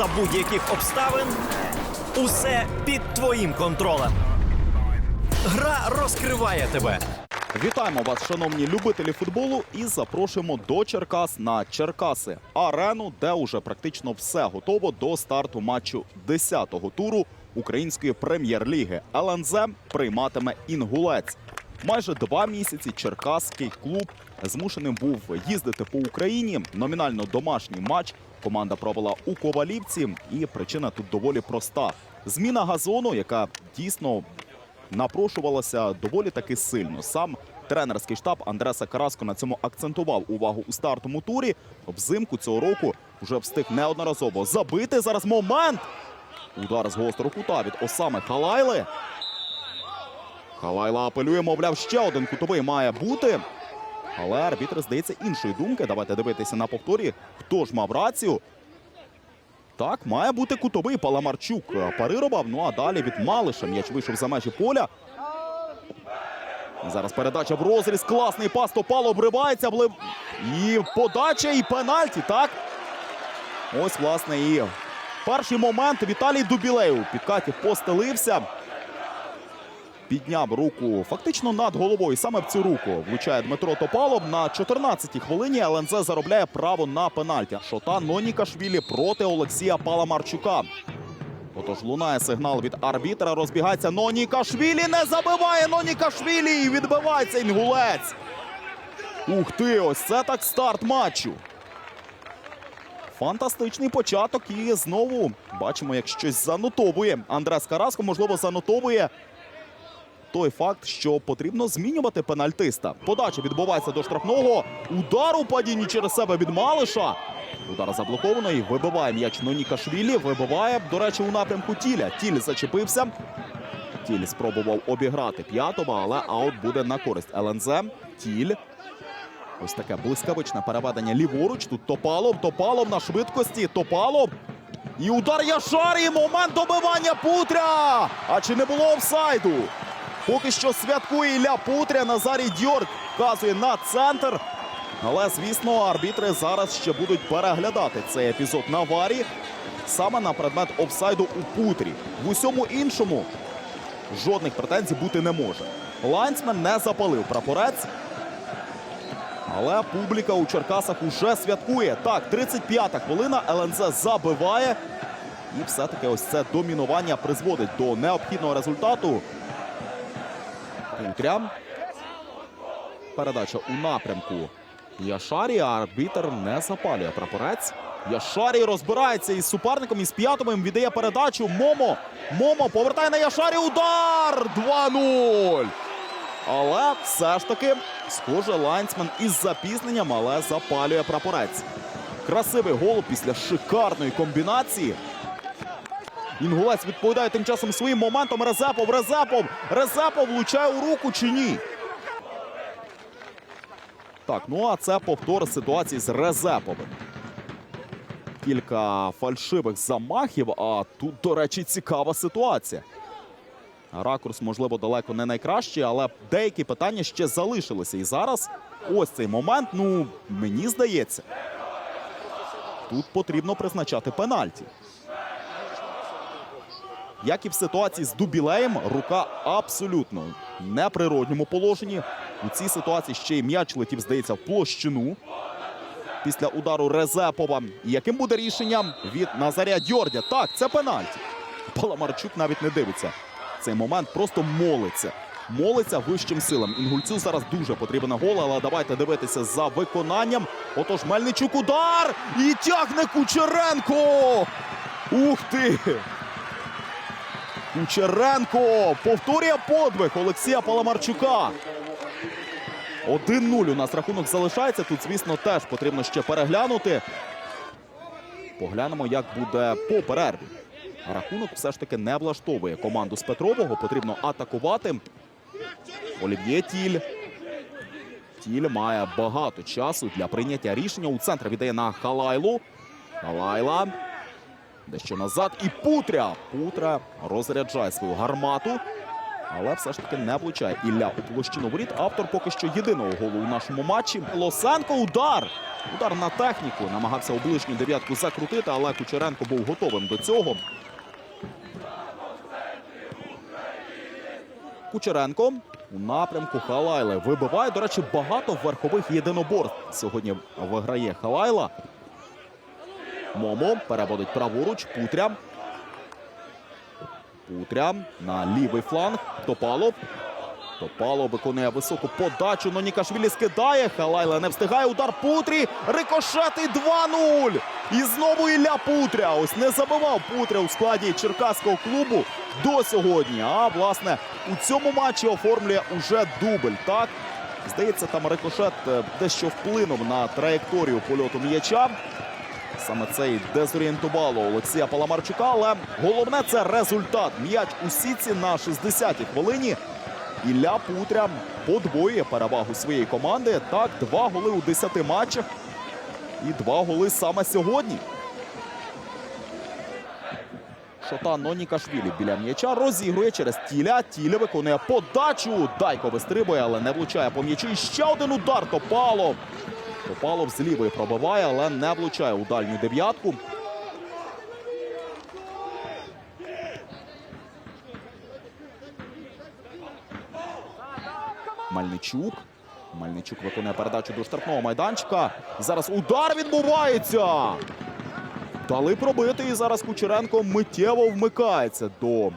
за будь-яких обставин. Усе під твоїм контролем. Гра розкриває тебе. Вітаємо вас, шановні любителі футболу, і запрошуємо до Черкас на Черкаси арену, де уже практично все готово до старту матчу 10-го туру української прем'єр-ліги. ЛНЗ прийматиме інгулець. Майже два місяці черкаський клуб змушеним був їздити по Україні. Номінально домашній матч команда провела у Ковалівці, і причина тут доволі проста: зміна газону, яка дійсно напрошувалася доволі таки сильно. Сам тренерський штаб Андреса Караско на цьому акцентував увагу у стартовому турі. Взимку цього року вже встиг неодноразово забити. Зараз момент. Удар з гострого кута від Осами Халайли. Халайла апелює, мовляв, ще один кутовий має бути. Але арбітр здається іншої думки. Давайте дивитися на повторі. Хто ж мав рацію? Так, має бути кутовий Паламарчук. Парирував. Ну а далі від Малиша м'яч вийшов за межі поля. Зараз передача в розріз. Класний пас. Топало обривається. влив- І подача, і пенальті. Так. Ось, власне, і перший момент Віталій Дубілеєв. Підкаті постелився. Підняв руку фактично над головою. Саме в цю руку влучає Дмитро Топалов. На 14-й хвилині ЛНЗ заробляє право на пенальті. Шота Нонікашвілі проти Олексія Паламарчука. Отож лунає сигнал від арбітра. Розбігається Нонікашвілі. Не забиває Нонікашвілі. І відбивається інгулець. Ух ти, ось це так старт матчу. Фантастичний початок. І знову бачимо, як щось занотовує. Андрес Караско, можливо, занотовує той факт, що потрібно змінювати пенальтиста. Подача відбувається до штрафного. Удар у падінні через себе від Малиша. Удар заблокований. Вибиває м'яч Нонікашвілі. Вибиває, до речі, у напрямку Тіля. Тіль зачепився. Тіль спробував обіграти п'ятого, але аут буде на користь ЛНЗ. Тіль. Ось таке блискавичне переведення ліворуч. Тут Топалов. Топалов на швидкості. Топалов. І удар Яшарі. Момент добивання Путря. А чи не було офсайду? Поки що святкує Ілля Путря. Назарій Дьорк вказує на центр. Але, звісно, арбітри зараз ще будуть переглядати цей епізод на варі саме на предмет офсайду у Путрі. В усьому іншому жодних претензій бути не може. Лайнсмен не запалив прапорець. Але публіка у Черкасах уже святкує. Так, 35-та хвилина. ЛНЗ забиває. І все-таки ось це домінування призводить до необхідного результату. Путря. Передача у напрямку Яшарі. а Арбітер не запалює прапорець. Яшарі розбирається із суперником із п'ятовим. Віддає передачу. Момо. Момо повертає на Яшарі. Удар! 2-0. Але все ж таки, схоже, лайнсмен із запізненням, але запалює прапорець. Красивий гол після шикарної комбінації. Інгулець відповідає тим часом своїм моментом. Резепов, Резепов. Резепов влучає у руку чи ні? Так, ну а це повтор ситуації з Резеповим. Кілька фальшивих замахів, а тут, до речі, цікава ситуація. Ракурс, можливо, далеко не найкращий, але деякі питання ще залишилися. І зараз ось цей момент, ну, мені здається, тут потрібно призначати пенальті. Як і в ситуації з Дубілеєм, рука абсолютно в неприродньому положенні. У цій ситуації ще й м'яч летів, здається, в площину після удару Резепова. Яким буде рішенням від Назаря Дьордя? Так, це пенальті. Паламарчук навіть не дивиться. Цей момент просто молиться. Молиться вищим силам. Інгульцю зараз дуже потрібен гол, але давайте дивитися за виконанням. Отож, Мельничук удар! І тягне Кучеренко! Ух ти! Кучеренко повторює подвиг Олексія Паламарчука. 1-0 у нас рахунок залишається. Тут, звісно, теж потрібно ще переглянути. Поглянемо, як буде по перерві. Рахунок все ж таки не влаштовує команду з Петрового. Потрібно атакувати. Олів'є Тіль. Тіль має багато часу для прийняття рішення. У центр віддає на Халайлу. Халайла. Дещо назад. І Путря. Путря розряджає свою гармату. Але все ж таки не влучає Ілля у площину воріт. Автор поки що єдиного голу у нашому матчі. Лосенко удар. Удар на техніку. Намагався у ближню дев'ятку закрутити, але Кучеренко був готовим до цього. Кучеренко у напрямку Халайли вибиває. До речі, багато верхових єдиноборств сьогодні виграє Халайла. Момо переводить праворуч. Путря. Путря на лівий фланг. Топалов. Топалов виконує високу подачу. Нонікашвілі скидає. Халайла не встигає. Удар Путрі. Рикошет і 2-0. І знову Ілля Путря. Ось не забивав Путря у складі черкаського клубу до сьогодні. А власне у цьому матчі оформлює уже дубль. Так здається, там рикошет е, дещо вплинув на траєкторію польоту м'яча. Саме це і дезорієнтувало Олексія Паламарчука. Але головне це результат. М'яч у сітці на 60-й хвилині. Ілля Путря подвоює перевагу своєї команди. Так, два голи у 10 матчах. І два голи саме сьогодні. Шотан Нонікашвілі біля м'яча розігрує через тіля. Тіля виконує подачу. Дайко вистрибує, але не влучає по м'ячу. І ще один удар. Топалов. Топалов з лівої пробиває, але не влучає у дальню дев'ятку. Мальничук. Мальничук виконує передачу до штрафного майданчика. Зараз удар відбувається. Дали пробити, і зараз Кучеренко миттєво вмикається до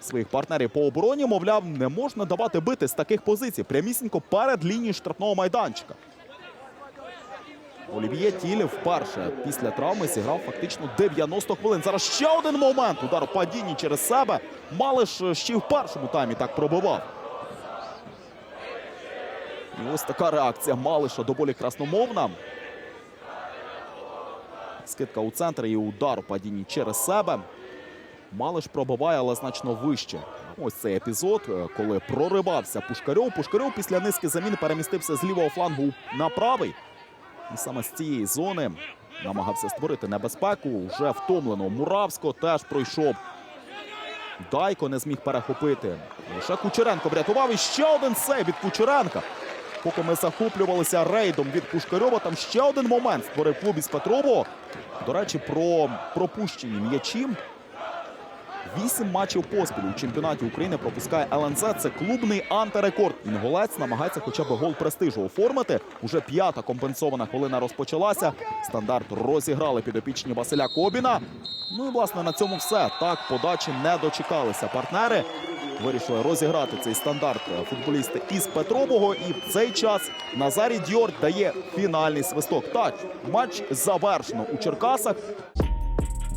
своїх партнерів по обороні. Мовляв, не можна давати бити з таких позицій. Прямісінько перед лінією штрафного майданчика. Олів'є Тіль вперше після травми зіграв фактично 90 хвилин. Зараз ще один момент. Удар у падінні через себе. Малиш ще й в першому таймі так пробивав. І ось така реакція Малиша доволі красномовна. Скидка у центр і удар у падінні через себе. Малиш пробиває, але значно вище. Ось цей епізод, е, коли проривався Пушкарьов. Пушкарьов після низки замін перемістився з лівого флангу на правий. І саме з цієї зони намагався створити небезпеку. Вже втомлено. Муравсько теж пройшов. Дайко не зміг перехопити. Лише Кучеренко врятував. І ще один сейв від Кучеренка. Поки ми захоплювалися рейдом від Пушкарьова, там ще один момент створив клуб із Петрового. До речі, про пропущені м'ячі. Вісім матчів поспіль у чемпіонаті України пропускає ЛНЗ. Це клубний антирекорд. Інголець намагається хоча б гол престижу оформити. Уже п'ята компенсована хвилина розпочалася. Стандарт розіграли підопічні Василя Кобіна. Ну і власне на цьому все. Так, подачі не дочекалися партнери. Вирішили розіграти цей стандарт футболісти із Петрового. І в цей час Назарій Дьор дає фінальний свисток. Так, матч завершено у Черкасах.